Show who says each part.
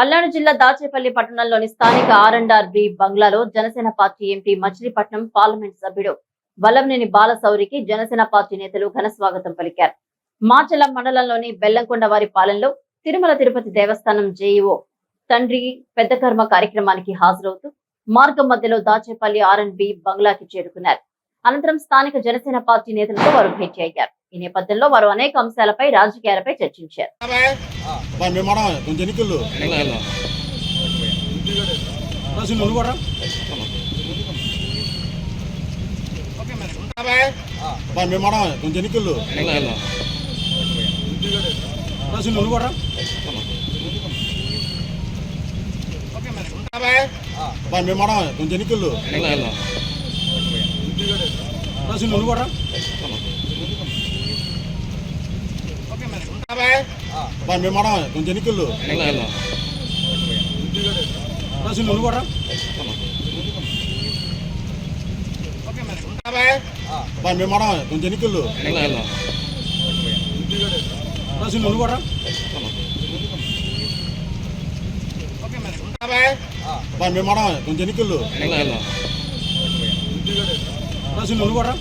Speaker 1: పల్నాడు జిల్లా దాచేపల్లి పట్టణంలోని స్థానిక ఆర్ అండ్ ఆర్ బి బంగ్లాలో Janasena party MP Machilipatnam parliament సభ్యుడు వల్లంనేని బాలశౌరికి జనసేన పార్టీ నేతలు ఘన స్వాగతం పలికారు. మాచల మండలంలోని బెల్లంకొండ వారి పాలనలో తిరుమల తిరుపతి దేవస్థానం జేఈఓ తండ్రి పెద్ద కర్మ కార్యక్రమానికి హాజరవుతూ మార్గం మధ్యలో దాచేపల్లి ఆర్ అండ్ బి బంగ్లాకి చేరుకున్నారు. అనంతరం స్థానిక జనసేన పార్టీ నేతలతో వారు భేటీ అయ్యారు. ఈ నేపథ్యంలో వారు అనేక అంశాలపై రాజకీయాలపై చర్చించారు.
Speaker 2: బా మేము మాట కొంచెం ఎన్నికలు. రాసి నువ్వు కూడా బా మేము మాట కొంచెం ఎన్నికలు. నువ్వు కూడా మేము మాట కొంచెం ఎన్నికలు. నువ్వు కూడా మేము మాట కొంచెం ఎన్నికలు. నువ్వు కూడా